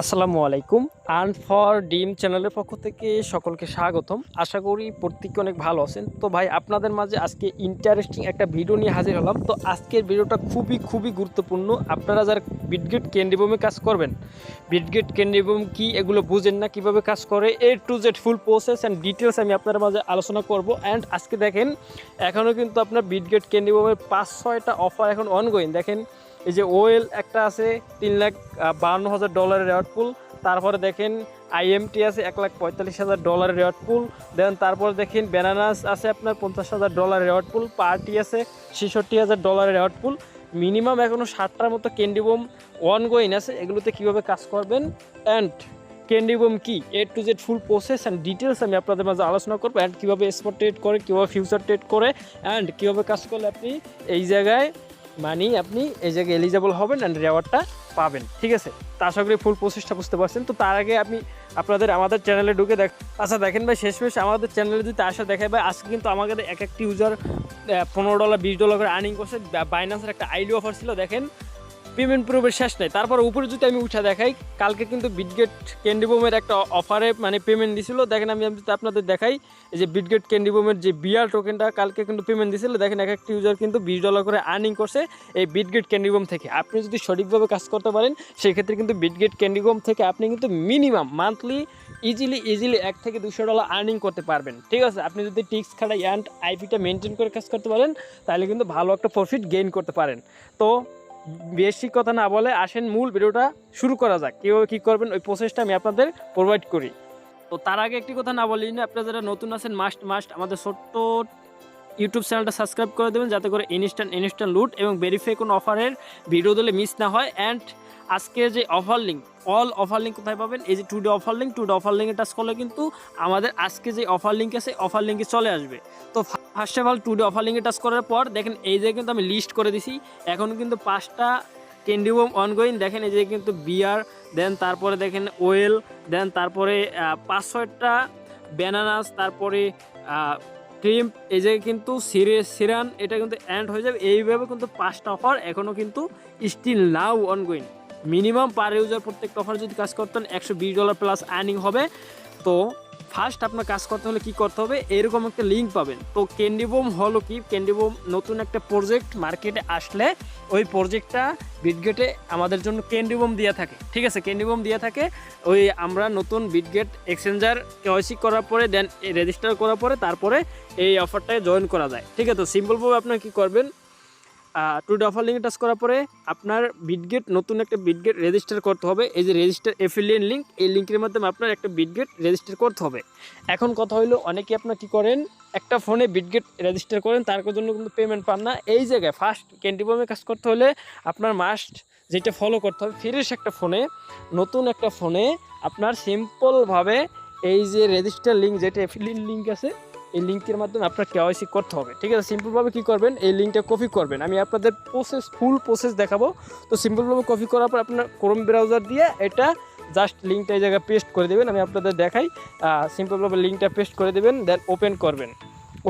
আসসালামু আলাইকুম। Earn for ডিম চ্যানেলের পক্ষ থেকে সকলকে স্বাগতম। আশা করি প্রত্যেকে অনেক ভালো আছেন। তো ভাই, আপনাদের মাঝে আজকে ইন্টারেস্টিং একটা ভিডিও নিয়ে হাজির হলাম। তো আজকের ভিডিওটা খুবই খুবই গুরুত্বপূর্ণ। আপনারা যারা বিটগেট ক্যান্ডিবোমে কাজ করবেন বিটগেট ক্যান্ডিবোম কি এগুলো বুঝেন না, কীভাবে কাজ করে A to Z full process and details আমি আপনাদের মাঝে আলোচনা করব। অ্যান্ড আজকে দেখেন এখনও কিন্তু আপনার বিটগেট ক্যান্ডিবোমের পাঁচ, ছয়টা অফার এখন অনগোয়িং দেখেন এই যে ওয়েল একটা আছে তিন লাখ বাহান্ন হাজার ডলারের রেওয়ার্ড তারপরে দেখেন আইএমটি আছে এক লাখ পঁয়তাল্লিশ হাজার ডলারের রেওয়ার্ড পুল। দেন তারপরে দেখেন ব্যানানাস আছে আপনার পঞ্চাশ হাজার ডলারের রেওয়ার্ড পার্টি আছে ছেষট্টি হাজার ডলারের রেওয়ার্ড মিনিমাম এখনও ষাটটার মতো ক্যান্ডিবোম ওয়ান গোয়িং আছে। এগুলোতে কীভাবে কাজ করবেন? অ্যান্ড ক্যান্ডিবোম কি? A to Z full process and details আমি আপনাদের মাঝে আলোচনা করব। অ্যান্ড কীভাবে স্পট ট্রেড করে, কীভাবে ফিউচার ট্রেড করে অ্যান্ড কীভাবে কাজ করলে আপনি এই জায়গায় মানি আপনি এই জায়গায় এলিজেবল হবেন অ্যান্ড রেওয়ার্ডটা পাবেন, ঠিক আছে? তা আশা করি ফুল প্রচেষ্টা বুঝতে পারছেন। তো তার আগে আপনি আপনাদের আমাদের চ্যানেলে ঢুকে দেখ আচ্ছা দেখেন ভাই, শেষমেশ আমাদের চ্যানেলে যদি আসা দেখায় ভাই, আজকে কিন্তু আমাদের এক একটি ইউজার পনেরো ডলার বিশ ডলার করে আর্নিং করছে। বাইন্যান্সের একটা আইডিয়া অফার ছিল, দেখেন? পেমেন্ট প্রুফের শেষ নেই। তারপর উপরে যদি আমি উঠা দেখাই, কালকে কিন্তু বিটগেট ক্যান্ডিবোমের একটা অফারে মানে পেমেন্ট দিছিল। দেখেন আমি যদি আপনাদের দেখাই যে বিটগেট ক্যান্ডিবোমের যে বিআর টোকেনটা কালকে কিন্তু পেমেন্ট দিছিল। দেখেন এক একটি ইউজার কিন্তু বিশ ডলার করে আর্নিং করছে এই বিটগেট ক্যান্ডিবোম থেকে। আপনি যদি সঠিকভাবে কাজ করতে পারেন সেই ক্ষেত্রে কিন্তু বিটগেট ক্যান্ডিবোম থেকে আপনি কিন্তু মিনিমাম মান্থলি ইজিলি ইজিলি এক থেকে দুশো ডলার আর্নিং করতে পারবেন। ঠিক আছে? আপনি যদি টিক্স খাড়াই অ্যান্ড আইপিটা মেনটেন করে কাজ করতে পারেন, তাহলে কিন্তু ভালো একটা প্রফিট গেইন করতে পারেন। তো বেশি কথা না বলে আসেন মূল ভিডিওটা শুরু করা যাক। কেউ কী করবেন, ওই প্রসেসটা আমি আপনাদের প্রোভাইড করি। তো তার আগে একটি কথা না বলি না, আপনারা যারা নতুন আছেন মাস্ট মাস্ট আমাদের ছোট্ট ইউটিউব চ্যানেলটা সাবস্ক্রাইব করে দেবেন, যাতে করে ইনস্ট্যান্ট ইনস্ট্যান্ট লুট এবং ভেরিফাই কোনো অফারের ভিডিও দিলে মিস না হয়। অ্যান্ড আজকে যে offer link all offer link কোথায় পাবেন? এই যে today offer link today offer লিঙ্কে টাচ করলে কিন্তু আমাদের আজকে যে অফার লিঙ্ক আছে অফার লিঙ্কে চলে আসবে। তো first of all today offer লিঙ্কে টাচ করার পর দেখেন এই যে কিন্তু আমি লিস্ট করে দিছি। এখন কিন্তু পাঁচটা ক্যান্ডিবোম অনগোয়িং দেখেন এই যে কিন্তু বিয়ার দেন তারপরে দেখেন ওয়েল দেন তারপরে পাঁচ ছয়টা ব্যানানাস তারপরে ক্রিম এই যে কিন্তু সিরে সিরান এটা কিন্তু এন্ড হয়ে যাবে। এইভাবে কিন্তু পাঁচটা অফার এখনও কিন্তু still now ongoing minimum per user প্রত্যেকটা অফার যদি কাজ করতেন, একশো বিশ ডলার প্লাস আর্নিং হবে। তো ফার্স্ট আপনার কাজ করতে হলে কি করতে হবে? এরকম একটা লিঙ্ক পাবেন। তো ক্যান্ডিবোম হলো কি? ক্যান্ডিবোম নতুন একটা প্রজেক্ট মার্কেটে আসলে ওই প্রজেক্টটা বিটগেটে আমাদের জন্য ক্যান্ডিবোম দিয়ে থাকে। ঠিক আছে? ক্যান্ডিবোম দিয়ে থাকে। ওই আমরা নতুন বিটগেট এক্সচেঞ্জার কেওয়াইসি করার পরে দেন রেজিস্টার করার পরে, তারপরে এই অফারটায় জয়েন করা যায়। ঠিক আছে? তো সিম্পলভাবে আপনার কী করবেন? টু ডে অফার লিঙ্কে টাচ করার পরে আপনার বিটগেট নতুন একটা বিটগেট রেজিস্টার করতে হবে। এই যে রেজিস্টার এফিলিয়েন লিঙ্ক এই লিঙ্কের মাধ্যমে আপনার একটা বিটগেট রেজিস্টার করতে হবে। এখন কথা হইল, অনেকে আপনার কী করেন, একটা ফোনে বিটগেট রেজিস্টার করেন, তার জন্য কিন্তু পেমেন্ট পান না। এই জায়গায় ফার্স্ট ক্যান্টিবমে কাজ করতে হলে আপনার মাস্ট যেটা ফলো করতে হবে ফ্রেশ একটা ফোনে নতুন একটা ফোনে আপনার সিম্পলভাবে এই যে রেজিস্টার লিঙ্ক যেটা এফিলিয়েন লিঙ্ক আছে এই লিঙ্কের মাধ্যমে আপনার কেওয়াইসি করতে হবে। ঠিক আছে সিম্পলভাবে কী করবেন? এই লিঙ্কটা কপি করবেন। আমি আপনাদের প্রসেস ফুল প্রসেস দেখাবো। তো সিম্পলভাবে কপি করার পর আপনার ক্রোম ব্রাউজার দিয়ে এটা জাস্ট লিঙ্কটা এই জায়গায় পেস্ট করে দেবেন। আমি আপনাদের দেখাই। সিম্পলভাবে লিঙ্কটা পেস্ট করে দেবেন দেন ওপেন করবেন।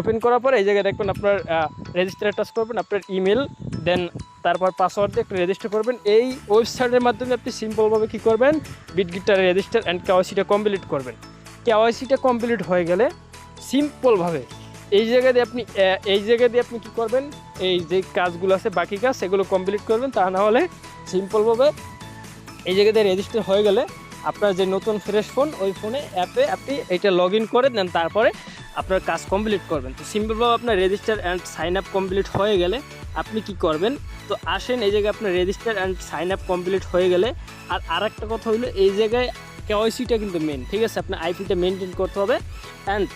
ওপেন করার পর এই জায়গায় দেখবেন আপনার রেজিস্টার টাচ করবেন, আপনার ইমেল দেন তারপর পাসওয়ার্ড দিয়ে একটু রেজিস্টার করবেন। এই ওয়েবসাইটের মাধ্যমে আপনি সিম্পলভাবে কী করবেন? বিটগিটার রেজিস্টার অ্যান্ড কেওয়াইসিটা কমপ্লিট করবেন। কেওয়াইসিটা কমপ্লিট হয়ে গেলে সিম্পলভাবে। এই জায়গা দিয়ে আপনি এই জায়গা দিয়ে আপনি কী করবেন? এই যে কাজগুলো আছে, বাকি কাজ, সেগুলো কমপ্লিট করবেন। তা না হলে সিম্পলভাবে এই জায়গা দিয়ে রেজিস্টার হয়ে গেলে আপনার যে নতুন ফ্রেশ ফোন ওই ফোনে অ্যাপে আপনি এটা লগ ইন করে দেন, তারপরে আপনার কাজ কমপ্লিট করবেন। তো সিম্পলভাবে আপনার register and sign up complete হয়ে গেলে আপনি কি করবেন? তো আসেন, এই জায়গায় আপনার register and sign up complete হয়ে গেলে। আর আরেকটা কথা হলো, এই জায়গায় কেওয়াইসিটা কিন্তু মেন ঠিক আছে? আপনার আইপিটা মেনটেন করতে হবে। অ্যান্ড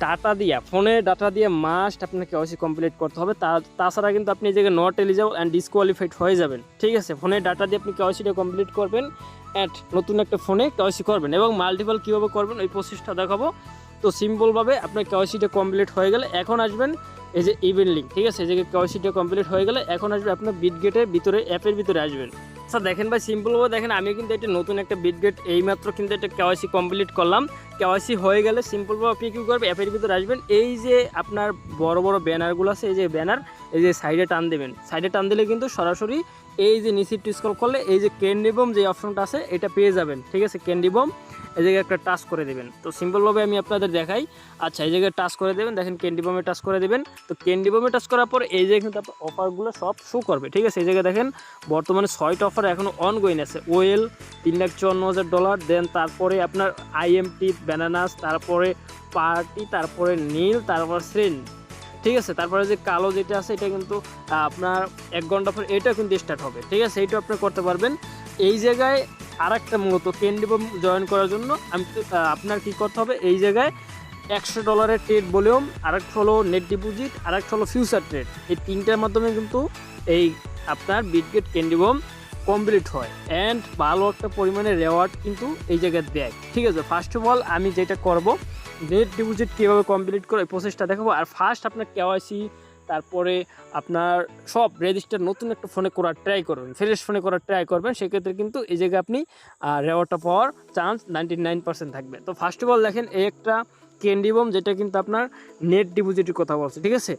ডাটা দিয়া ফোনে ডাটা দিয়ে মাস্ট আপনাকে কেওয়াইসি কমপ্লিট করতে হবে। তা, তাছাড়া কিন্তু আপনি এই জায়গায় নট এলিজেবল অ্যান্ড ডিসকোয়ালিফাইড হয়ে যাবেন। ঠিক আছে? ফোনে ডাটা দিয়ে আপনি কেওয়াইসিটা কমপ্লিট করবেন অ্যান্ড নতুন একটা ফোনে কেওয়াইসি করবেন এবং মাল্টিপল কীভাবে করবেন ওই প্রসেসটা দেখাবো। তো সিম্পলভাবে আপনার কেওয়াইসিটা কমপ্লিট হয়ে গেলে এখন আসবেন এই যে ইভেন লিঙ্ক ঠিক আছে? এই যে কেওয়াইসিটা কমপ্লিট হয়ে গেলে এখন আসবে আপনার বিটগেটের ভিতরে অ্যাপের ভিতরে আসবেন। আচ্ছা দেখেন ভাই সিম্পলভাবে দেখেন আমি কিন্তু এটা নতুন একটা বিটগেট এইমাত্র কিন্তু এটা কেওয়াইসি কমপ্লিট করলাম। কেওয়াইসি হয়ে গেলে সিম্পলভাবে আপনি কী করবেন অ্যাপের ভিতরে আসবেন, এই যে আপনার বড় বড় ব্যানারগুলো আছে, এই যে ব্যানার এই যে সাইডে টান দেবেন। সাইডে টান দিলে কিন্তু সরাসরি এই যে নিচে স্কল করলে এই যে ক্যান্ডি বম যে অপশনটা আছে, এটা পেয়ে যাবেন, ঠিক আছে ক্যান্ডি বম এই জায়গায় একটা টাচ করে দেবেন। তো সিম্পলভাবে আমি আপনাদের দেখাই। আচ্ছা এই জায়গায় টাচ করে দেবেন। দেখেন ক্যান্ডি বমে টাচ করে দেবেন। তো ক্যান্ডি বমে টাচ করার পর এই জায়গায় কিন্তু আপনার অফারগুলো সব শো করবে, ঠিক আছে? এই জায়গায় দেখেন, বর্তমানে ছয়টা অফার এখনও অন অনগোয়িং আছে। ওয়েল তিন লাখ চুয়ান্ন হাজার ডলার দেন তারপরে আপনার আইএমটি ব্যানানাস তারপরে পার্টি তারপরে নীল তারপর শ্রেণ ঠিক আছে? তারপরে যে কালো যেটা আছে, এটা কিন্তু আপনার এক ঘণ্টা পর এটা কিন্তু স্টার্ট হবে, ঠিক আছে? এইটা আপনি করতে পারবেন। এই জায়গায় আর একটা মূলত ক্যান্ডি বম জয়েন করার জন্য আমি আপনার কি করতে হবে? এই জায়গায় একশো ডলারের ট্রেড ভলিউম আর একটা হলো নেট ডিপোজিট আর একটা হলো ফিউচার ট্রেড। এই তিনটার মাধ্যমে কিন্তু এই আপনার বিটগেট ক্যান্ডি বম কমপ্লিট হয় অ্যান্ড ভালো একটা পরিমাণে রেওয়ার্ড কিন্তু এই জায়গায় দেয়। ঠিক আছে ফার্স্ট অফ অল আমি যেটা করব, নেট ডিপোজিট কীভাবে কমপ্লিট করে এই প্রসেসটা দেখাবো। আর ফার্স্ট আপনার কেওয়াইসি তারপরে আপনার সব রেজিস্টার নতুন একটা ফোনে করার ট্রাই করবেন। ফ্রেশ ফোনে করার ট্রাই করবেন, সেক্ষেত্রে কিন্তু এই জায়গায় আপনি রেওয়ার্ডটা পাওয়ার চান্স নাইনটি নাইন পার্সেন্ট থাকবে। তো ফার্স্ট অফ অল দেখেন, এই একটা ক্যান্ডি বম যেটা কিন্তু আপনার নেট ডিপোজিটের কথা বলছে, ঠিক আছে?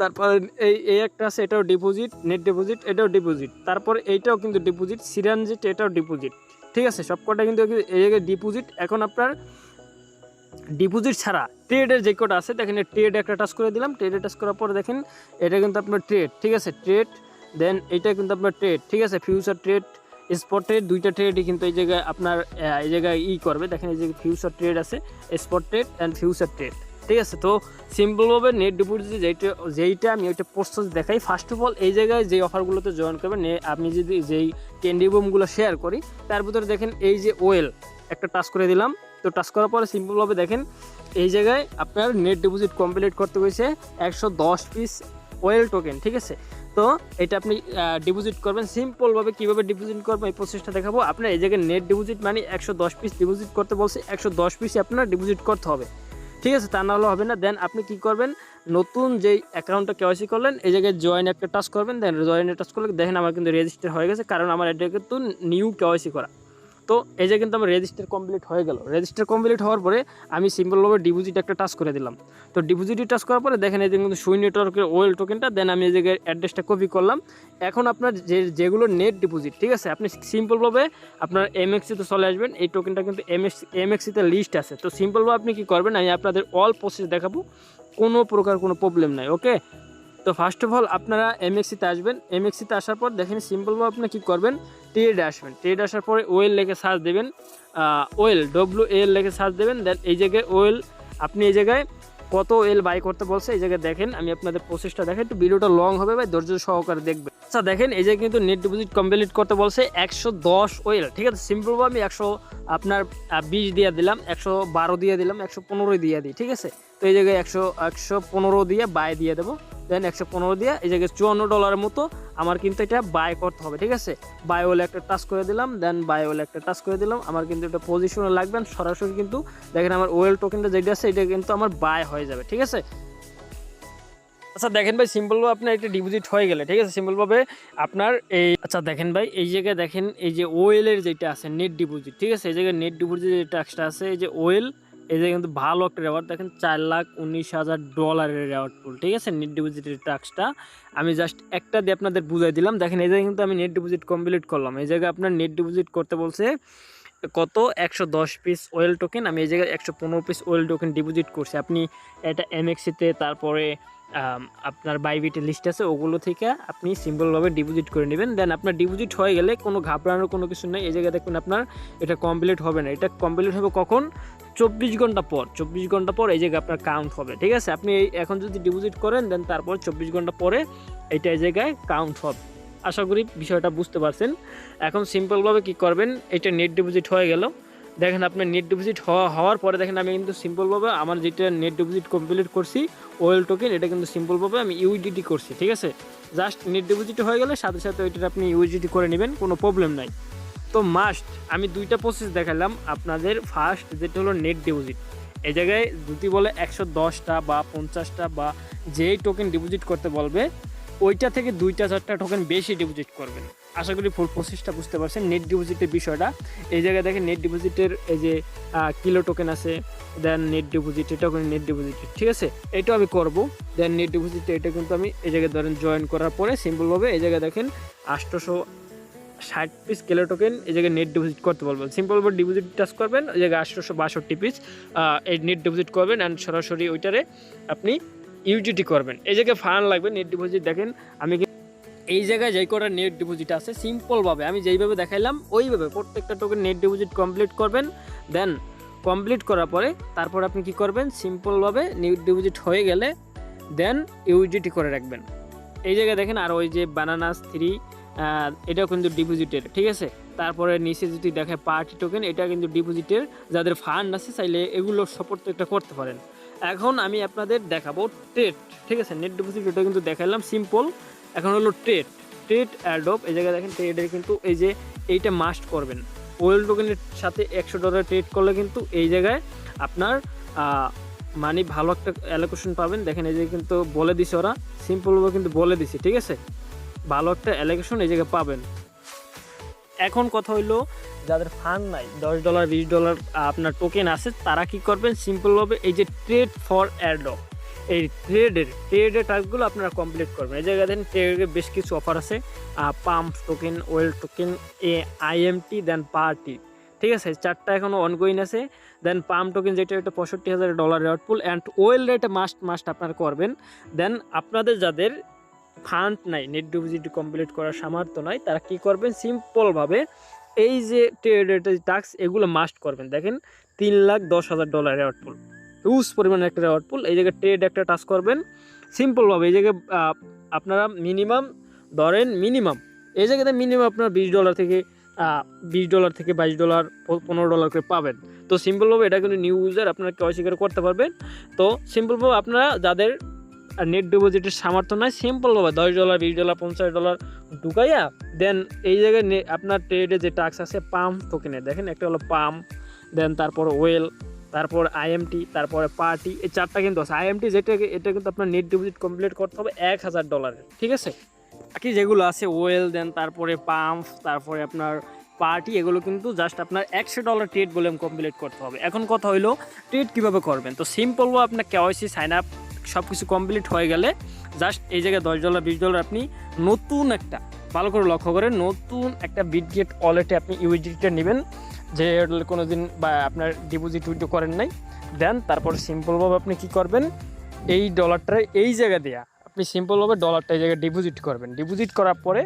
তারপর এই এই একটা আছে, এটাও ডিপোজিট নেট ডিপোজিট এটাও ডিপোজিট তারপর এইটাও কিন্তু ডিপোজিট সিরানজিট এটাও ডিপোজিট ঠিক আছে? সবকটা কিন্তু এই জায়গায় ডিপোজিট এখন আপনার ডিপোজিট ছাড়া ট্রেডের যে কটা আছে, দেখেন ট্রেড একটা টাচ করে দিলাম। ট্রেডে টাচ করার পরে দেখেন, এটা কিন্তু আপনার ট্রেড ঠিক আছে? ট্রেড দেন এটা কিন্তু আপনার ট্রেড ঠিক আছে? ফিউচার ট্রেড স্পট ট্রেড দুইটা ট্রেডই কিন্তু এই জায়গায় আপনার এই জায়গায় ই করবে। দেখেন এই জায়গায় ফিউচার ট্রেড আছে spot trade and future trade ঠিক আছে? তো সিম্পলভাবে নেট ডিপোজিট যেইটা যেইটা আমি ওইটা প্রসেস দেখাই ফার্স্ট অফ অল এই জায়গায় যে অফারগুলোতে জয়েন করবেন আপনি যদি যেই ক্যান্ডি বোমগুলো শেয়ার করি, তার ভিতরে দেখেন এই যে ওয়েল একটা টাচ করে দিলাম। তো টাচ করার পরে সিম্পলভাবে দেখেন, এই জায়গায় আপনার নেট ডিপোজিট কমপ্লিট করতে হয়েছে একশো দশ পিস ওয়েল টোকেন ঠিক আছে? তো এটা আপনি ডিপোজিট করবেন। সিম্পলভাবে কীভাবে ডিপোজিট করবেন এই প্রসেসটা দেখাবো। আপনার এই জায়গায় নেট ডিপোজিট মানে একশো দশ পিস ডিপোজিট করতে বলছে, একশো দশ পিসই আপনার ডিপোজিট করতে হবে। ঠিক আছে? তা না হলে হবে না। দেন আপনি কি করবেন? নতুন যেই অ্যাকাউন্টটা কেওয়াইসি করলেন, এই জায়গায় জয়েন একটা টাচ করবেন। দেন জয়েনে টাচ করলে দেখেন আমার কিন্তু রেজিস্টার হয়ে গেছে, কারণ আমার এটা কিন্তু নিউ কেওয়াইসি করা। তো এই যে কিন্তু আমার রেজিস্টার কমপ্লিট হয়ে গেল। রেজিস্টার কমপ্লিট হওয়ার পরে আমি সিম্পলভাবে ডিপোজিট একটা টাচ করে দিলাম। তো ডিপোজিটে টাচ করার পরে দেখেন এই যে কিন্তু সুই নেটওয়ার্কের ওয়েল টোকেনটা দেন আমি এই জায়গায় অ্যাড্রেসটা কপি করলাম। এখন আপনার যে, যেগুলো নেট ডিপোজিট ঠিক আছে? আপনি সিম্পলভাবে আপনার এমএক্সিতে চলে আসবেন। এই টোকেনটা কিন্তু এমএক্স এমএক্সিতে লিস্ট আছে। তো সিম্পলভাবে আপনি কি করবেন? আমি আপনাদের অল প্রসেস দেখাবো। কোনো প্রকার কোনো প্রবলেম নাই ওকে তো ফার্স্ট অফ অল আপনারা এমএক্সিতে আসবেন। এমএক্সিতে আসার পর দেখেন সিম্পলভাবে আপনি কী করবেন? ট্রেডে আসবেন। ট্রেডে আসার পরে ওয়েল লেগে সার্চ দেবেন ওয়েল ডব্লিউ এল লেগে সার্চ দেবেন দেন এই জায়গায় ওয়েল আপনি এই জায়গায় কত ওয়েল বাই করতে বলছে, এই জায়গায় দেখেন, আমি আপনাদের প্রসেসটা দেখেন একটু ভিডিওটা লং হবে বা ধৈর্য সহকারে দেখবেন। আচ্ছা দেখেন, এই যে কিন্তু নেট ডিপোজিট কমপ্লিট করতে বলছে একশো দশ ওয়েল ঠিক আছে? সিম্পলভাবে আমি একশো আপনার বিশ দিয়ে দিলাম, একশো বারো দিয়ে দিলাম, একশো পনেরোই দিয়ে দিই, ঠিক আছে? তো এই জায়গায় একশো একশো পনেরো দিয়ে বাই দিয়ে দেবো। দেন একশো পনেরো দিয়ে এই জায়গায় চুয়ান্ন ডলারের মতো আমার কিন্তু এটা বাই করতে হবে, ঠিক আছে? বাই ওলে একটা টাচ করে দিলাম দেন বাই ওলে একটা টাচ করে দিলাম। আমার কিন্তু এটা পজিশনে লাগবে সরাসরি কিন্তু দেখেন আমার ওয়েল টোকেনটা যেটা আছে, এটা কিন্তু আমার বাই হয়ে যাবে, ঠিক আছে? আচ্ছা দেখেন ভাই সিম্পলভাবে আপনার একটা ডিপোজিট হয়ে গেলে, ঠিক আছে? সিম্পলভাবে আপনার এই আচ্ছা দেখেন ভাই, এই জায়গায় দেখেন, এই যে ওয়েলের যেটা আছে নেট ডিপোজিট ঠিক আছে? এই জায়গায় নেট ডিপোজিট যে টাক্সটা আছে, এই যে ওয়েল এই জায়গায় কিন্তু ভালো একটা রেওয়ার্ড দেখেন চার লাখ উনিশ হাজার ডলারের রেওয়ার্ড পুল ঠিক আছে? নেট ডিপোজিটের টাক্সটা আমি জাস্ট একটা দিয়ে আপনাদের বুঝাই দিলাম। দেখেন, এই জায়গায় কিন্তু আমি নেট ডিপোজিট কমপ্লিট করলাম। এই জায়গায় আপনার নেট ডিপোজিট করতে বলছে কত? একশো দশ পিস ওয়েল টোকেন আমি এই জায়গায় একশো পনেরো পিস ওয়েল টোকেন ডিপোজিট করছি। আপনি এটা এমএক্সিতে তারপরে আপনার বাইবিটে লিস্ট আছে, ওগুলো থেকে আপনি সিম্পলভাবে ডিপোজিট করে নেবেন। দেন আপনার ডিপোজিট হয়ে গেলে কোনো ঘাবড়ানোর কোনো কিছু নেই। এই জায়গায় দেখবেন আপনার এটা কমপ্লিট হবে না। এটা কমপ্লিট হবে কখন? চব্বিশ ঘণ্টা পর, চব্বিশ ঘণ্টা পর এই জায়গায় আপনার কাউন্ট হবে, ঠিক আছে? আপনি এখন যদি ডিপোজিট করেন দেন তারপর চব্বিশ ঘণ্টা পরে এইটা এই জায়গায় কাউন্ট হবে। আশা করি বিষয়টা বুঝতে পারছেন। এখন সিম্পলভাবে কি করবেন? এটা নেট ডিপোজিট হয়ে গেল। দেখেন আপনার নেট ডিপোজিট হওয়া হওয়ার পরে দেখেন আমি কিন্তু সিম্পলভাবে আমার যেটা নেট ডিপোজিট কমপ্লিট করছি ওয়েল টোকেন এটা কিন্তু সিম্পলভাবে আমি ইউডিটি করছি, ঠিক আছে? জাস্ট নেট ডিপোজিট হয়ে গেলে সাথে সাথে ওইটা আপনি ইউডিটি করে নেবেন, কোনো প্রবলেম নাই। তো মাস্ট আমি দুইটা প্রসেস দেখালাম। আপনাদের ফার্স্ট যেটা হলো নেট ডিপোজিট এই জায়গায় যদি বলে একশো দশটা বা পঞ্চাশটা বা যেই টোকেন ডিপোজিট করতে বলবে, ওইটা থেকে দুইটা চারটা টোকেন বেশি ডিপোজিট করবেন। আশা করি ফুল প্রসেসটা বুঝতে পারছেন নেট ডিপোজিটের বিষয়টা। এই জায়গায় দেখেন নেট ডিপোজিটের এই যে কিলো টোকেন আছে দেন নেট ডিপোজিট এটা ওখানে নেট ডিপোজিট ঠিক আছে? এটাও আমি করব দেন নেট ডিপোজিট এটা কিন্তু আমি এই জায়গায় ধরেন জয়েন করার পরে সিম্পলভাবে এই জায়গায় দেখেন আটশোশো ষাট পিস কেলো টোকেন এই জায়গায় নেট ডিপোজিট করতে বলবেন। সিম্পল ডিপোজিট টাচ করবেন, ওই জায়গায় আঠারোশো বাষট্টি পিস এই নেট ডিপোজিট করবেন অ্যান্ড সরাসরি ওইটারে আপনি ইউজিটি করবেন। এই জায়গায় ফান্ড লাগবে নেট ডিপোজিট দেখেন, আমি এই জায়গায় যেই কটা নেট ডিপোজিট আছে সিম্পলভাবে আমি যেইভাবে দেখাইলাম, ওইভাবে প্রত্যেকটা টোকেন নেট ডিপোজিট কমপ্লিট করবেন। দেন কমপ্লিট করার পরে তারপর আপনি কি করবেন সিম্পলভাবে নেট ডিপোজিট হয়ে গেলে দেন ইউজিটি করে রাখবেন। এই জায়গায় দেখেন আর ওই যে বানানাস থ্রি এটাও কিন্তু ডিপোজিটের, ঠিক আছে? তারপরে নিচে যদি দেখে পার্টি টোকেন এটা কিন্তু ডিপোজিটের, যাদের ফান্ড আছে, চাইলে এগুলো প্রত্যেকটা করতে পারেন। এখন আমি আপনাদের দেখাবো ট্রেড ঠিক আছে? নেট ডিপোজিট এটা কিন্তু দেখালাম সিম্পল এখন হলো ট্রেড ট্রেড অ্যাডপ এই জায়গায় দেখেন ট্রেডের কিন্তু এই যে এইটা মাস্ট করবেন। ওয়েল টোকেনের সাথে একশো ডলার ট্রেড করলে কিন্তু এই জায়গায় আপনার মানে ভালো একটা অ্যালোকেশন পাবেন। দেখেন এই যে কিন্তু বলে দিছে ওরা সিম্পলভাবে কিন্তু বলে দিছে, ঠিক আছে? ভালো একটা অ্যালোকেশন এই জায়গায় পাবেন। এখন কথা হইল, যাদের ফান্ড নাই, দশ ডলার বিশ ডলার আপনার টোকেন আছে, তারা কি করবেন? সিম্পলভাবে এই যে ট্রেড ফর অ্যাডপ এই ট্রেডের ট্রেডের টাস্কগুলো আপনারা কমপ্লিট করবেন। এই জায়গায় দেন ট্রেডের বেশ কিছু অফার আছে। পাম্প টোকেন ওয়েল টোকেন এ আইএমটি দেন পার্টি ঠিক আছে, চারটা এখনও অনগোয়িং আছে। দেন পাম্প টোকেন যেটা, এটা পঁয়ষট্টি হাজার ডলার আউটপুল অ্যান্ড ওয়েল রেটে মাস্ট মাস্ট আপনারা করবেন। দেন আপনাদের যাদের ফান্ড নাই নেট ডিপোজিট কমপ্লিট করার সামর্থ্য নাই। তারা কি করবেন? সিম্পলভাবে এই যে ট্রেডের টাক্স এগুলো মাস্ট করবেন। দেখেন, তিন লাখ দশ হাজার ডলার আউটপুল হিউজ পরিমাণে একটা আউটপুল এই জায়গায় ট্রেড একটা টাচ করবেন। সিম্পলভাবে এই জায়গায় আপনারা মিনিমাম ধরেন মিনিমাম এই জায়গাতে মিনিমাম আপনার বিশ ডলার থেকে বিশ ডলার থেকে বাইশ ডলার পনেরো ডলার করে পাবেন। তো সিম্পলভাবে এটা কিন্তু নিউ ইউজার আপনারা কেউ স্বীকার করতে পারবেন। তো সিম্পলভাবে আপনারা যাদের নেট ডিপোজিটের সামর্থ্য নয় সিম্পলভাবে দশ ডলার বিশ ডলার পঞ্চাশ ডলার ঢুকাইয়া দেন এই জায়গায় আপনার ট্রেডে যে টাক্স আছে পাম্প টোকেনে দেখেন একটা হলো পাম্প দেন তারপর ওয়েল তারপর আইএমটি তারপরে পার্টি এই চারটা কিন্তু আছে। আইএমটি যেটা এটা কিন্তু আপনার নেট ডিপোজিট কমপ্লিট করতে হবে এক হাজার ডলারের ঠিক আছে? বাকি যেগুলো আছে ওয়েল দেন তারপরে পাম্প তারপরে আপনার পার্টি এগুলো কিন্তু জাস্ট আপনার একশো ডলার ট্রেড ভলিউম কমপ্লিট করতে হবে। এখন কথা হইল ট্রেড কীভাবে করবেন? তো সিম্পলও আপনার কেওয়াইসি সাইন আপ সব কিছু কমপ্লিট হয়ে গেলে জাস্ট এই জায়গায় দশ ডলার বিশ ডলার আপনি নতুন একটা, ভালো করে লক্ষ্য করে নতুন একটা বিটগেট ওয়ালেটে আপনি ইউজিটা নেবেন, যে কোনো দিন বা আপনার ডিপোজিট উইথড্র করেন নাই। দেন তারপর সিম্পলভাবে আপনি কি করবেন? এই ডলারটা এই জায়গা দেয়া আপনি সিম্পলভাবে ডলারটা এই জায়গায় ডিপোজিট করবেন। ডিপোজিট করার পরে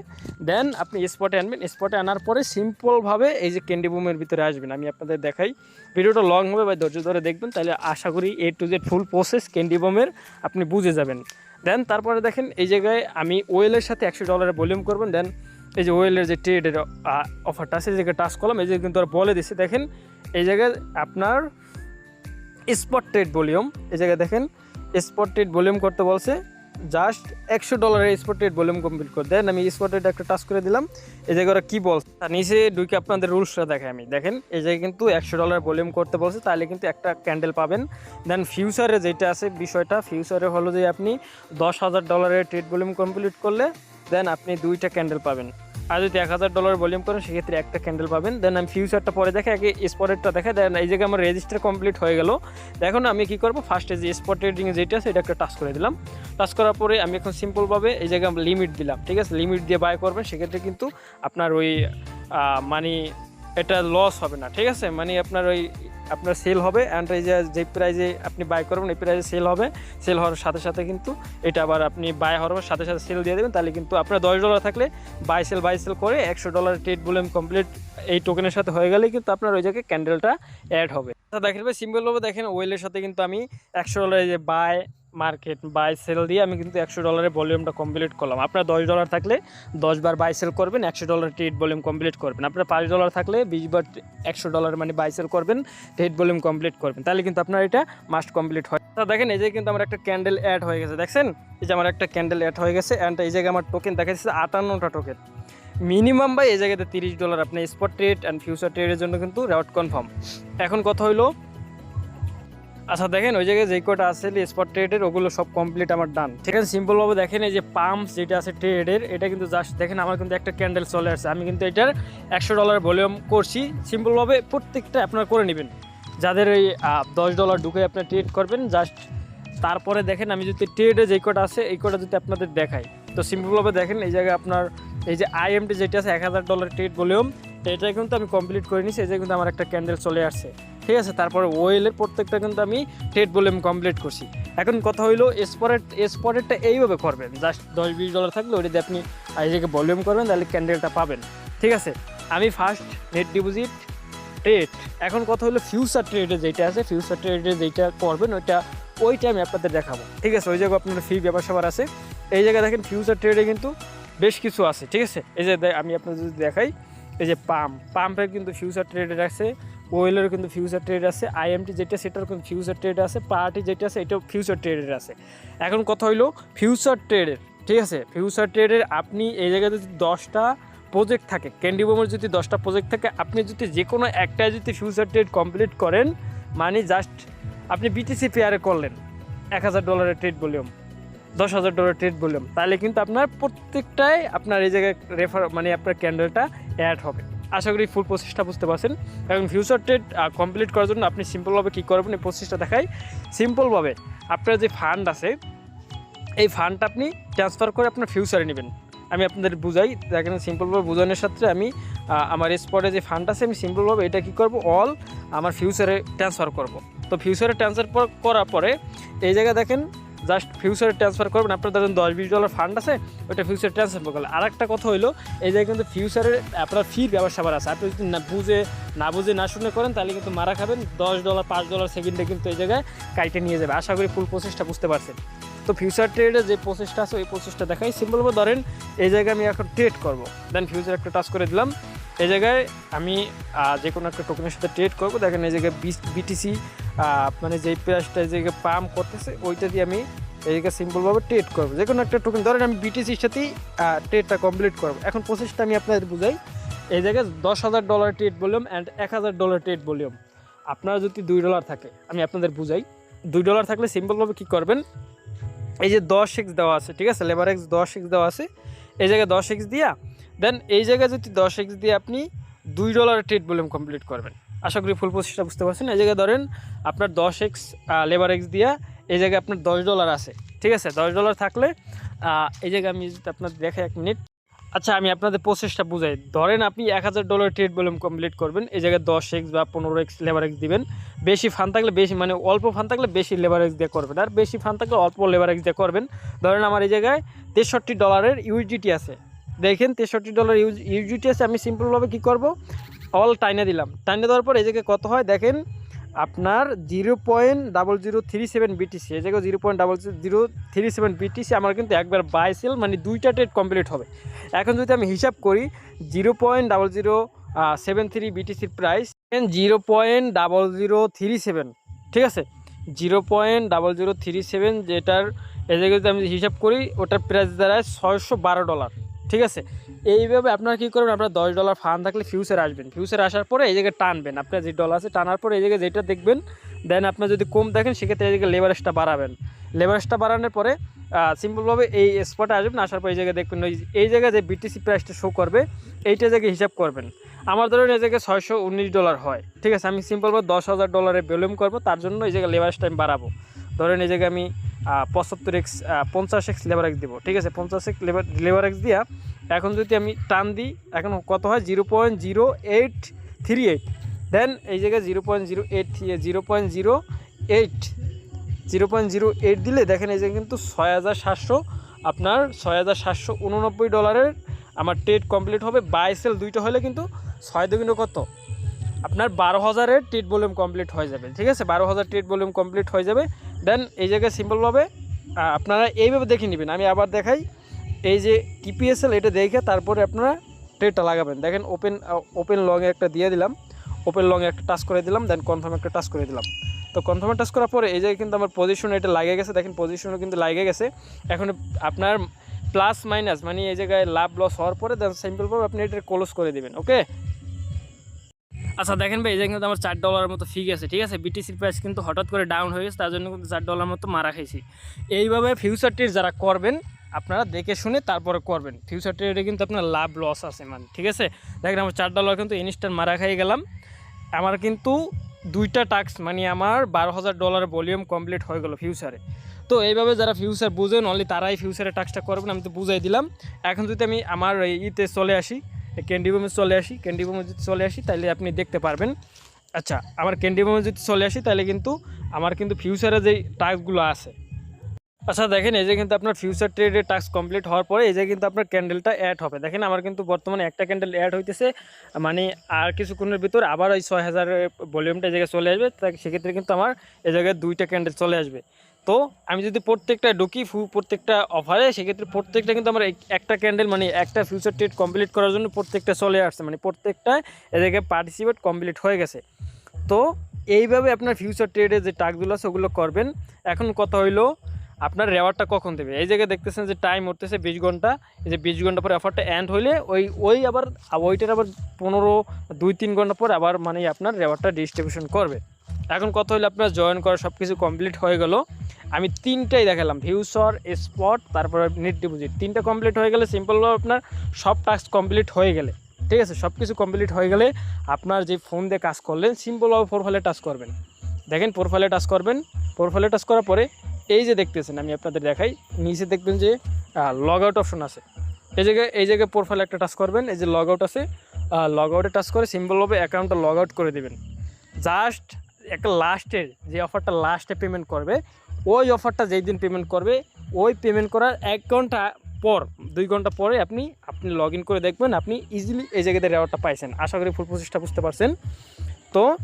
দেন আপনি স্পটে আনবেন। স্পটে আনার পরে সিম্পলভাবে এই যে ক্যান্ডি বুমের ভিতরে আসবেন। আমি আপনাদের দেখাই। ভিডিওটা লং হবে বা ধৈর্য ধরে দেখবেন। তাহলে আশা করি A to Z full process candy বোমের আপনি বুঝে যাবেন। দেন তারপরে দেখেন এই জায়গায় আমি ওয়েলের সাথে একশো ডলারের ভলিউম করবেন। দেন এই যে ওয়েলের যে ট্রেডের অফারটা আছে, এই জায়গায় টাচ করলাম এই যে কিন্তু বলে দিছে। দেখেন এই জায়গায় আপনার স্পট ট্রেড ভলিউম এই জায়গায় দেখেন স্পট ট্রেড ভলিউম করতে বলছে। জাস্ট একশো ডলারের স্পট রেট ভলিউম কমপ্লিট করে দেন। আমি স্পট রেট একটা টাচ করে দিলাম। এই জায়গায় ওরা কী বলছে? নিচে ঢুকে আপনাদের রুলসটা দেখায় আমি। দেখেন, এই জায়গায় কিন্তু একশো ডলার ভলিউম করতে বলছে, তাহলে কিন্তু একটা ক্যান্ডেল পাবেন। দেন ফিউচারে যেটা আছে বিষয়টা ফিউচারে হলো যে আপনি দশ হাজার ডলারের ট্রেড ভলিউম কমপ্লিট করলে দেন আপনি দুইটা ক্যান্ডেল পাবেন। আর যদি এক হাজার ডলার ভলিউম করেন, সেক্ষেত্রে একটা ক্যান্ডেল পাবেন। দেন আমি ফিউচারটা পরে দেখে, আগে স্পটেরটা দেখে দেন এই জায়গায় আমার রেজিস্টার কমপ্লিট হয়ে গেল। এখন আমি কি করব? ফার্স্টে যে স্পট ট্রেডিং যেটা আছে এটা একটা টাচ করে দিলাম। টাচ করার পরে আমি এখন সিম্পলভাবে এই জায়গায় লিমিট দিলাম, ঠিক আছে? লিমিট দিয়ে বাই করবেন, সেক্ষেত্রে কিন্তু আপনার ওই মানি এটা লস হবে না, ঠিক আছে? মানে আপনার ওই আপনার সেল হবে অ্যান্ড এই যে প্রাইজে আপনি বাই করবেন, এই প্রাইজে সেল হবে। সেল হওয়ার সাথে সাথে কিন্তু এটা আবার আপনি বাই হওয়ার সাথে সাথে সেল দিয়ে দেবেন। তাহলে কিন্তু আপনার দশ ডলার থাকলে বাই সেল বাই সেল করে একশো ডলার ট্রেড ভলিউম কমপ্লিট এই টোকেনের সাথে হয়ে গেলেই কিন্তু আপনার ওই জায়গায় ক্যান্ডেলটা অ্যাড হবে। দেখেন সিম্বল দেখেন ওয়েলের সাথে কিন্তু আমি একশো ডলারের যে বাই মার্কেট বাই সেল দিয়ে আমি কিন্তু একশো ডলারের ভলিউমটা কমপ্লিট করলাম। আপনার দশ ডলার থাকলে দশ বার বাই সেল করবেন, একশো ডলার ট্রেড ভলিউম কমপ্লিট করবেন। আপনার পাঁচ ডলার থাকলে বিশ বার একশো ডলার মানে বাই সেল করবেন ট্রেড ভলিউম কমপ্লিট করবেন। তাহলে কিন্তু আপনার এটা মাস্ট কমপ্লিট হয়। তা দেখেন, এই যে কিন্তু আমার একটা ক্যান্ডেল অ্যাড হয়ে গেছে, দেখছেন? এই যে আমার একটা ক্যান্ডেল অ্যাড হয়ে গেছে অ্যান্ড এই জায়গায় আমার টোকেন দেখা যাচ্ছে আটান্নটা টোকেন মিনিমাম বাই এই জায়গাতে তিরিশ ডলার আপনি স্পট ট্রেড অ্যান্ড ফিউচার ট্রেডের জন্য কিন্তু রেওয়ার্ড কনফার্ম এখন কথা হইল আচ্ছা দেখেন ওই জায়গায় যে কটা আছে স্পট ট্রেডের ওগুলো সব কমপ্লিট আমার ডান ঠিক আছে সিম্পলভাবে দেখেন, এই যে পাম্পস যেটা আছে ট্রেডের এটা কিন্তু জাস্ট দেখেন, আমার কিন্তু একটা ক্যান্ডেল চলে আসছে। আমি কিন্তু এটার একশো ডলার ভলিউম করছি। সিম্পলভাবে প্রত্যেকটা আপনারা করে নেবেন। যাদের এই দশ ডলার ঢুকে আপনার ট্রেড করবেন জাস্ট তারপরে দেখেন, আমি যদি ট্রেডে যে কটা আছে, এই কটা যদি আপনাদের দেখাই। তো সিম্পলভাবে দেখেন, এই জায়গায় আপনার, এই যে আইএমটি যেটা আছে, এক হাজার ডলার ট্রেড ভলিউম এটা কিন্তু আমি কমপ্লিট করে নিছি। এই যে কিন্তু আমার একটা ক্যান্ডেল চলে আসছে। ঠিক আছে, তারপরে ওয়েলের প্রত্যেকটা কিন্তু আমি ট্রেড ভলিউম কমপ্লিট করছি। এখন কথা হইল এসপরেট এসপরেটটা এইভাবে করবেন জাস্ট দশ বিশ ডলার থাকলে ওইটা আপনি জায়গায় ভলিউম করবেন, তাহলে ক্যান্ডেলটা পাবেন। ঠিক আছে, আমি ফার্স্ট নেট ডিপোজিট ট্রেড এখন কথা হলো ফিউচার ট্রেডে যেটা আছে ফিউচার ট্রেডে যেটা করবেন, ওইটা ওইটা আমি আপনাদের দেখাবো। ঠিক আছে, ওই জায়গায় আপনার ফি ব্যাপার স্যাপার আছে। এই জায়গায় দেখেন ফিউচার ট্রেডে কিন্তু বেশ কিছু আছে, ঠিক আছে? এই যে আমি আপনাদের যদি দেখাই, এই যে পাম্প পাম্পের কিন্তু ফিউচার ট্রেডের আছে। ওয়েলের কিন্তু ফিউচার ট্রেড আছে আইএমটি যেটা সেটার কিন্তু ফিউচার ট্রেড আছে পার্টি যেটা আছে, এটাও ফিউচার ট্রেডের আছে। এখন কথা হইল ফিউচার ট্রেডের ঠিক আছে? ফিউচার ট্রেডের আপনি এই জায়গায় যদি দশটা প্রজেক্ট থাকে ক্যান্ডি বোমের যদি দশটা প্রজেক্ট থাকে, আপনি যদি যে কোনো একটাই যদি ফিউচার ট্রেড কমপ্লিট করেন মানে জাস্ট আপনি বিটিসি পেয়ারে করলেন, এক হাজার ডলারের ট্রেড ভলিউম দশ হাজার ডলার ট্রেড ভলিউম তাহলে কিন্তু আপনার প্রত্যেকটাই আপনার এই জায়গায় রেফার মানে আপনার ক্যান্ডেলটা অ্যাড হবে। আশা করি ফুল প্রসেসটা বুঝতে পারছেন। এখন ফিউচার ট্রেড কমপ্লিট করার জন্য আপনি সিম্পলভাবে কী করবেন, এই প্রসেসটা দেখাই। সিম্পলভাবে আপনার যে ফান্ড আছে, এই ফান্ডটা আপনি ট্রান্সফার করে আপনার ফিউচারে নেবেন। আমি আপনাদের বুঝাই, দেখেন সিম্পলভাবে বোঝানোর সাথে আমি আমার স্পটে যে ফান্ড আছে, আমি সিম্পলভাবে এটা কী করব অল আমার ফিউচারে ট্রান্সফার করব। তো ফিউচারে ট্রান্সফার করার পরে, এই জায়গায় দেখেন জাস্ট ফিউচারে ট্রান্সফার করবেন। আপনার ধরেন দশ বিশ ডলার ফান্ড আছে, ওইটা ফিউচারে ট্রান্সফার করলে আর একটা কথা হইল, এই জায়গায় কিন্তু ফিউচারে আপনার ফি ব্যবসা আছে। আপনি যদি না বুঝে না বুঝে, না শুনে করেন, তাহলে কিন্তু মারা খাবেন। দশ ডলার পাঁচ ডলার সেকেন্ডে কিন্তু এই জায়গায় কাইটে নিয়ে যাবে। আশা করি ফুল প্রসেসটা বুঝতে পারছেন। তো ফিউচার ট্রেডে যে প্রসেসটা আছে, ওই প্রসেসটা দেখাই। সিম্পলভাবে ধরেন, এই জায়গায় আমি এখন ট্রেড করব। দেন ফিউচার একটা টাচ করে দিলাম। এই জায়গায় আমি যে কোনো একটা টোকেনের সাথে ট্রেড করব। দেখেন এই জায়গায় বিটিসি মানে যেই প্রাইসটা এই জায়গায় পাম করতেছে, ওইটা দিয়ে আমি এই জায়গায় সিম্পলভাবে ট্রেড করব। যে কোনো একটা টোকেন ধরেন আমি বিটিসির সাথেই ট্রেডটা কমপ্লিট করব। এখন প্রসেসটা আমি আপনাদের বুঝাই। এই জায়গায় দশ হাজার ডলার ট্রেড ভলিউম অ্যান্ড এক হাজার ডলার ট্রেড ভলিউম আপনার যদি দুই ডলার থাকে, আমি আপনাদের বুঝাই। দুই ডলার থাকলে সিম্পলভাবে কী করবেন? এই যে দশ এক্স দেওয়া আছে, ঠিক আছে? লেবার এক্স দশ এক্স দেওয়া আছে। এই জায়গায় দশ এক্স দিয়া দেন এই জায়গায় যদি দশ এক্স দিয়ে আপনি দুই ডলার ট্রেড ভলিউম কমপ্লিট করবেন। আশা করি ফুল প্রসেসটা বুঝতে পারছেন। এই জায়গায় ধরেন আপনার দশ এক্স লেবার এক্স দিয়া এই জায়গায় আপনার দশ ডলার আছে। ঠিক আছে? দশ ডলার থাকলে এই জায়গায় আমি যদি আপনার দেখে এক মিনিট আচ্ছা আমি আপনাদের প্রসেসটা বুঝাই। ধরেন আপনি এক হাজার ডলার ট্রেড ভলিউম কমপ্লিট করবেন। এই জায়গায় দশ এক্স বা পনেরো এক্স লেবার এক্স দিবেন। বেশি ফান থাকলে বেশি মানে অল্প ফান থাকলে বেশি লেবার এক্স দিয়ে করবেন। আর বেশি ফান থাকলে অল্প লেবার এক্স দিয়ে করবেন। ধরেন আমার এই জায়গায় তেষট্টি ডলারের ইউজিটি আছে। দেখেন তেষট্টি ডলার ইউজিটি আছে আমি সিম্পলভাবে কী করব? অল টাইনে দিলাম। টাইনে দেওয়ার পর এই জায়গায় কত হয়? দেখেন, আপনার zero point double zero three seven BTC এই জায়গায় zero point double zero three seven BTC আমার কিন্তু একবার বাই সেল মানে দুইটা ট্রেড কমপ্লিট হবে। এখন যদি আমি হিসাব করি zero point double zero seven three বিটিসির price zero point double zero three seven ঠিক আছে? Zero point double zero three seven যেটার, এই জায়গায় যদি আমি হিসাব করি, ওটার প্রাইস দাঁড়ায় ছয়শো বারো ডলার ঠিক আছে? এইভাবে আপনারা কী করবেন, আপনার দশ ডলার ফান্ড থাকলে ফিউচার আসবেন। ফিউচার আসার পরে এই জায়গায় টানবেন। আপনার যে ডলার আছে, টানার পরে এই জায়গায় যেটা দেখবেন দেন আপনার যদি কম দেখেন, সেক্ষেত্রে এই জায়গায় লেবারেজটা বাড়াবেন। লেবারেজটা বাড়ানোর পরে সিম্পলভাবে এই স্পটে আসবেন, আসার পর এই জায়গায় দেখবেন, ওই এই জায়গায় যে বিটিসি প্রাইসটা শো করবে, এইটা জায়গায় হিসাব করবেন। আমার ধরুন এই জায়গায় ছয়শো উনিশ ডলার হয়। ঠিক আছে? আমি সিম্পলভাবে দশ হাজার ডলারে ভলিউম করব, তার জন্য এই জায়গায় লেবারেজটা আমি বাড়াবো। ধরেন এই জায়গায় আমি পঁচাত্তর এক্স পঞ্চাশ এক্স লেবার এক্স দেবো। ঠিক আছে? পঞ্চাশ এক্স লেবার লেবার এক্স দিয়া এখন যদি আমি টান দিই, এখন কত হয়? Zero point zero eight three eight দেন এই জায়গায় zero point zero eight three zero point zero eight zero point zero eight দিলে দেখেন এই যে কিন্তু ছয় হাজার সাতশো, আপনার ছয় হাজার সাতশো উননব্বই ডলারের আমার ট্রেড কমপ্লিট হবে। বাই সেল দুইটা হলে কিন্তু ছয় দুগুণ কত? আপনার বারো হাজারের ট্রিট ভলিউম কমপ্লিট হয়ে যাবে, ঠিক আছে? বারো হাজার ট্রিট ভলিউম কমপ্লিট হয়ে যাবে। দেন এই জায়গায় সিম্পলভাবে আপনারা এইভাবে দেখে নেবেন। আমি আবার দেখাই। এই যে টিপিএসএল এটা দেখে তারপরে আপনারা ট্রেডটা লাগাবেন। দেখেন ওপেন ওপেন লংয়ে একটা দিয়ে দিলাম। ওপেন লংয়ে একটা টাচ করে দিলাম। দেন কনফার্ম একটা টাচ করে দিলাম। তো কনফার্মে টাচ করার পরে এই জায়গায় কিন্তু আমার পজিশন এটা লাগে গেছে। দেখেন পজিশনও কিন্তু লাগে গেছে। এখন আপনার প্লাস মাইনাস মানে এই জায়গায় লাভ লস হওয়ার পরে দেন সিম্পলভাবে আপনি এটা ক্লোজ করে দিবেন ওকে আচ্ছা দেখেন ভাই, এই জায়গায় কিন্তু আমার চার ডলারের মতো ফি গেছে, ঠিক আছে? বিটিসির প্রাইস কিন্তু হঠাৎ করে ডাউন হয়ে গেছে, তার জন্য কিন্তু চার ডলার মতো মারা খাইছি। এইভাবে ফিউচার ট্রেড যারা করবেন, আপনারা দেখে শুনে তারপরে করবেন। ফিউচার ট্রেডে কিন্তু আপনার লাভ লস আছে মানে ঠিক আছে? দেখেন, আমার চার ডলার কিন্তু ইনস্ট্যান্ট মারা খাই গেলাম। আমার কিন্তু দুইটা টাক্স মানে আমার বারো হাজার ডলার ভলিউম কমপ্লিট হয়ে গেল ফিউচারে তো এইভাবে যারা ফিউচার বুঝেন অনলি তারাই ফিউচারে টাস্কটা করবেন, আমি তো বুঝাই দিলাম। এখন যদি আমি আমার এই ইতে চলে আসি ক্যান্ডি বোমে চলে আসি ক্যান্ডি বোমে যদি চলে আসি তাহলে আপনি দেখতে পারবেন। আচ্ছা আমার ক্যান্ডি বোমে যদি চলে আসি তাহলে কিন্তু আমার কিন্তু ফিউচারে যেই টাস্কগুলো আছে। আচ্ছা দেখেন, এই যে কিন্তু আপনার ফিউচার ট্রেডের টাস্ক কমপ্লিট হওয়ার পরে, এই যে কিন্তু আপনার ক্যান্ডেলটা অ্যাড হবে। দেখেন, আমার কিন্তু বর্তমানে একটা ক্যান্ডেল অ্যাড হইতেছে মানে আর কিছুক্ষণের ভিতর আবার ওই ছয় হাজারের ভলিউমটা এই জায়গায় চলে আসবে। তা সেক্ষেত্রে কিন্তু আমার এই জায়গায় দুইটা ক্যান্ডেল চলে আসবে। তো আমি যদি প্রত্যেকটা ঢুকি ফু, প্রত্যেকটা অফারে সেক্ষেত্রে প্রত্যেকটা কিন্তু আমার একটা ক্যান্ডেল মানে একটা ফিউচার ট্রেড কমপ্লিট করার জন্য প্রত্যেকটা চলে আসছে। মানে প্রত্যেকটা এ জায়গায় পার্টিসিপেট কমপ্লিট হয়ে গেছে। তো এইভাবে আপনার ফিউচার ট্রেডে যে টাস্কগুলো আছে, ওগুলো করবেন। এখন কথা হইল, আপনার রেওয়ারটা কখন দেবে? এই জায়গায় দেখতেছেন যে টাইম উঠতেছে বিশ ঘণ্টা। এই যে বিশ ঘণ্টা পরে অফারটা অ্যান্ড হইলে, ওই ওই আবার, ওইটার আবার পনেরো, দুই, তিন ঘণ্টা পর আবার মানে আপনার রেওয়ারটা ডিস্ট্রিবিউশন করবে। এখন কত হলে আপনার জয়েন করা সব কিছু কমপ্লিট হয়ে গেল। আমি তিনটাই দেখালাম ফিউচার স্পট তারপর নেট ডিপোজিট তিনটা কমপ্লিট হয়ে গেলে সিম্পলভাবে আপনার সব টাস্ক কমপ্লিট হয়ে গেলে। ঠিক আছে? সব কিছু কমপ্লিট হয়ে গেলে আপনার যে ফোন দিয়ে কাজ করলেন সিম্পলভাবে প্রোফাইলে টাচ করবেন। দেখেন প্রোফাইলে টাচ করবেন। প্রোফাইলে টাচ করার পরে এই যে দেখতেছেন, আমি আপনাদের দেখাই। নিচে দেখবেন যে লগ আউট অপশন আছে। এই জায়গায় এই জায়গায় প্রোফাইলে একটা টাচ করবেন। এই যে লগ আউট আছে লগ আউটে টাচ করে সিম্পলভাবে অ্যাকাউন্টটা লগ আউট করে দেবেন। জাস্ট একটা লাস্টের যে অফারটা লাস্টে পেমেন্ট করবে, ওই অফারটা যেই দিন পেমেন্ট করবে, ওই পেমেন্ট করার এক ঘণ্টা পর, দুই ঘণ্টা পরে আপনি আপনি লগ করে দেখবেন, আপনি ইজিলি এই জায়গাতে রেওয়ারটা পাইছেন। আশা করি ফুল প্রসেসটা বুঝতে পারছেন। তো,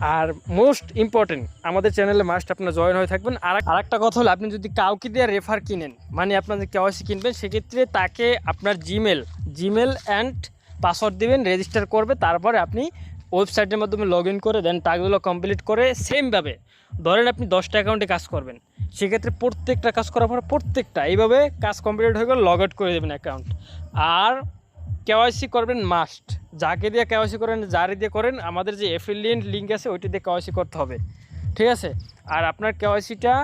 আর মোস্ট ইম্পর্টেন্ট আমাদের চ্যানেলে মাস্ট আপনার জয়েন হয়ে থাকবেন। আর আর একটা কথা হলো, আপনি যদি কাউকে দিয়ে রেফার কিনেন মানে আপনার যে কেওয়াইসি কিনবেন, সেক্ষেত্রে তাকে আপনার জিমেল জিমেল অ্যান্ড পাসওয়ার্ড দেবেন রেজিস্টার করবে, তারপরে আপনি ওয়েবসাইটের মাধ্যমে লগ করে দেন টাকাগুলো কমপ্লিট করে সেমভাবে ধরেন আপনি দশটা অ্যাকাউন্টে কাজ করবেন। সেক্ষেত্রে প্রত্যেকটা কাজ করার পর প্রত্যেকটা, এইভাবে কাজ কমপ্লিট হয়ে গেলে লগ আউট করে দেবেন অ্যাকাউন্ট আর কেওয়াইসি করবেন মাস্ট যাকে দিয়ে কেওয়াইসি করেন, যারে দিয়ে করেন, আমাদের যে এফিলিয়েন্ট লিঙ্ক আছে, ওইটি দিয়ে কেওয়াইসি করতে হবে। ঠিক আছে? আর আপনার কেওয়াইসিটা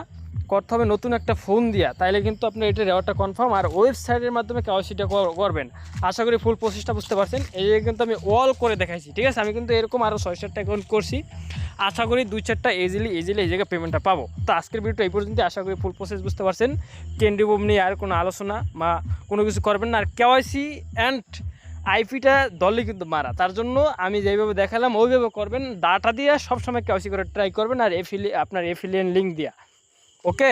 করতে হবে নতুন একটা ফোন দিয়া। তাইলে কিন্তু আপনি এটা রেওয়ারটা কনফার্ম আর ওয়েবসাইটের মাধ্যমে কেওয়াইসিটা করবেন। আশা করি ফুল প্রসেসটা বুঝতে পারছেন। এই কিন্তু আমি অল করে দেখাইছি, ঠিক আছে? আমি কিন্তু এরকম আরও ছয় সাতটা অ্যাকাউন্ট করছি। আশা করি দুই চারটা ইজিলি ইজিলি এই জায়গায় পেমেন্টটা পাবো। তো আজকের ভিডিওটা এই পর্যন্ত আশা করি ফুল প্রসেস বুঝতে পারছেন। বোম নিয়ে আর কোনো আলোচনা বা কোনো কিছু করবেন না। আর কেওয়াইসি অ্যান্ড আইপিটা দলই কিন্তু মারা। তার জন্য আমি যেইভাবে দেখালাম, ওইভাবে করবেন। ডাটা দিয়ে সবসময় কেওয়াইসি করে ট্রাই করবেন। আর এফিলি আপনার এফিলিয়েন্ট লিঙ্ক দিয়া। ওকে